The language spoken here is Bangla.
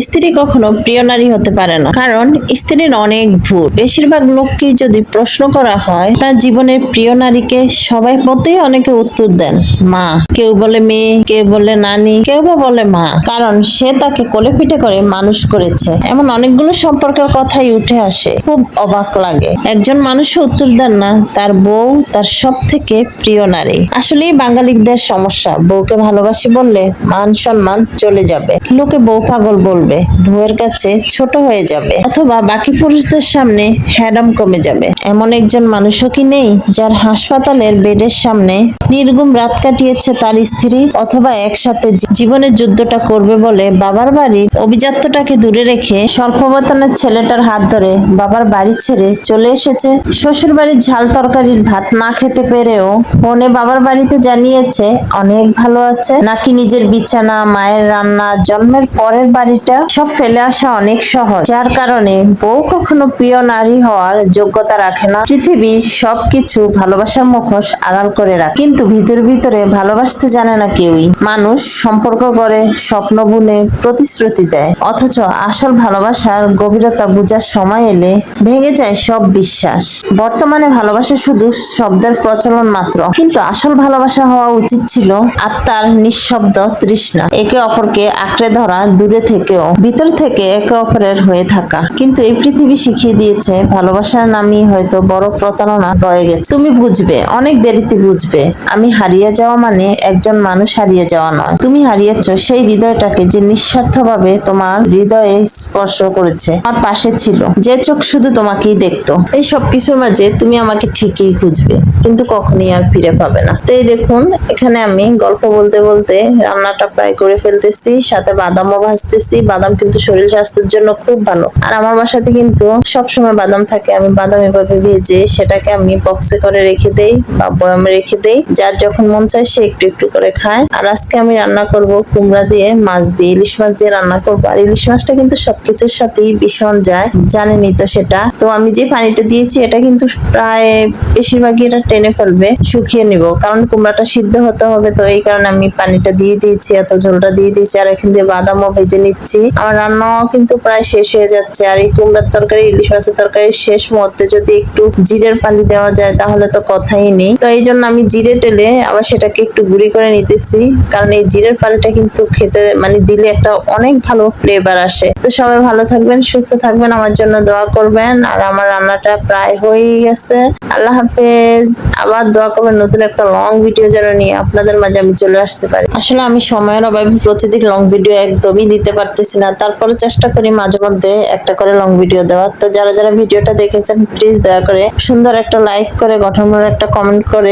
স্ত্রী কখনো প্রিয় নারী হতে পারে না। কারণ স্ত্রীর অনেক ভুল। বেশিরভাগ লোককে যদি প্রশ্ন করা হয়, তার জীবনের প্রিয় নারীকে সবাই মতেই অনেকে উত্তর দেন, মা। কেউ বলে মেয়ে, কেউ বলে নানি, কেউ বা বলে মা। কারণ সে তাকে কোলে পিঠে করে মানুষ করেছে। এমন অনেকগুলো সম্পর্কের কথাই উঠে আসে। খুব অবাক লাগে। একজন মানুষ উত্তর দেন না, তার বউ তার সব থেকে প্রিয় নারী। আসলেই বাঙালিদের সমস্যা। বউকে ভালোবাসি বললে মান সম্মান চলে যাবে। লোকে বউ পাগল বলবে। বউয়ের কাছে ছোট হয়ে যাবে। অথবা বাকি পুরুষদের সামনে হ্যাডাম কমে যাবে। এমন একজন মানুষও কি নেই যার হাসপাতালের বেডের সামনে নির্গুম রাত কাটিয়েছে তার স্ত্রী অথবা একসাথে জীবনের যুদ্ধটা করবে বলে বাবার বাড়ির অভিজাত্যটাকে দূরে রেখে স্বল্প বেতনের ছেলেটার হাত ধরে বাবার বাড়ি ছেড়ে চলে এসেছে। শ্বশুর বাড়ির ঝাল তরকারির ভাত না খেতে পেরেও ফোনে বাবার বাড়িতে জানিয়েছে, অনেক ভালো আছে। নাকি নিজের বিছানা, মায়ের রান্না, জন্মের পরের বাড়িটা সব ফেলে আসা অনেক সহজ। যার কারণে বউ কখনো প্রিয় নারী হওয়ার যোগ্যতা রাখে না। পৃথিবীর সবকিছু ভালোবাসার মুখোশ আড়াল করে রাখে। কিন্তু ভিতর ভিতরে ভালোবাসতে জানে না কেউই। মানুষ সম্পর্ক করে স্বপ্ন বুনে, প্রতিশ্রুতি দেয়। অথচ আসল ভালোবাসার গভীরতা বোঝার সময় এলে ভেঙে যায় সব বিশ্বাস। বর্তমানে ভালোবাসা শুধু শব্দের প্রচলন মাত্র। কিন্তু আসল ভালোবাসা হওয়া উচিত ছিল আত্মার নিঃশব্দ তৃষ্ণা। একে অপরকে আঁকড়ে ধরা দূরে থেকেও ভিতর থেকে একে অপরের হয়ে থাকা। কিন্তু এই পৃথিবী শিখিয়ে দিয়েছে, ভালোবাসার নামই হয়তো বড় প্রতারণা রয়ে গেছে। তুমি বুঝবে, অনেক দেরিতে বুঝবে, আমি হারিয়ে যাওয়া মানে একজন মানুষ হারিয়ে যাওয়া নয়। তুমি হারিয়েছ সেই হৃদয়টাকে যে নিঃস্বার্থভাবে তোমার হৃদয়ে স্পর্শ করেছে, আমার পাশে ছিল, যে চোখ শুধু তোমাকেই দেখতো। এই সব কিছুর মাঝে তুমি আমাকে ঠিকই খুঁজবে, কিন্তু কখনই আর ফিরে পাবে না। তো এই দেখুন, এখানে আমি গল্প বলতে বলতে রান্নাটা প্রায় করে ফেলতেছি, সাথে বাদামও ভাজতেছি বাদাম কিন্তু শরীর স্বাস্থ্যের জন্য খুব ভালো। আর আমার বাসাতে কিন্তু সবসময় বাদাম থাকে। আমি বাদাম এভাবে ভেজে সেটাকে আমি বক্সে করে রেখে দেই বা বয়ামে রেখে দেই। যার যখন মন চায় সে একটু একটু করে খায়। আর আজকে আমি রান্না করব কুমড়া দিয়ে মাছ দিয়ে, ইলিশ মাছ দিয়ে রান্না করব। আর ইলিশ মাছটা কিন্তু সবকিছুর সাথেই ভীষণ যায়, জানেনই তো সেটা। তো আমি যে পানিটা দিয়েছি, এটা কিন্তু প্রায় বেশিরভাগই এটা টেনে ফেলবে, শুকিয়ে নিব। কারণ কুমড়াটা সিদ্ধ হতে হবে, তো এই কারণে আমি পানিটা দিয়ে দিয়েছি, এত ঝোলটা দিয়ে দিয়েছি। আর এখান দিয়ে বাদামও ভেজে নিচ্ছি। আমার রান্নাও কিন্তু প্রায় শেষ হয়ে যাচ্ছে। আর এই কুমড়ার তরকারি, ইলিশ মাছের তরকারি শেষ মুহূর্তে যদি একটু জিরের পানি দেওয়া যায়, তাহলে তো কথাই নেই। তো এই জন্য আমি জিরে টেলে আবার সেটাকে একটু গুঁড়ি করে নিতেছি। কারণ এই জিরের পানিটা কিন্তু খেতে মানে দিলে একটা অনেক ভালো ফ্লেভার আসে। তো সবাই ভালো থাকবেন, সুস্থ থাকবেন। আমার জন্য দোয়া করবেন। আর আমার রান্নাটা প্রায় হয়েই গেছে। আল্লাহ হাফেজ। আবার দোয়া করবেন, নতুন একটা লং ভিডিও যেন নিয়ে আপনাদের মাঝে আমি চলে আসতে পারি। আসলে আমি সময়ের অভাবে প্রতিদিন লং ভিডিও একদমই দিতে পারতেছি না। তারপরে চেষ্টা করি মাঝে মধ্যে একটা করে লং ভিডিও দেওয়ার। তো যারা যারা ভিডিওটা দেখেছেন প্লিজ দয়া করে সুন্দর একটা লাইক করে, গঠনমূলক একটা কমেন্ট করে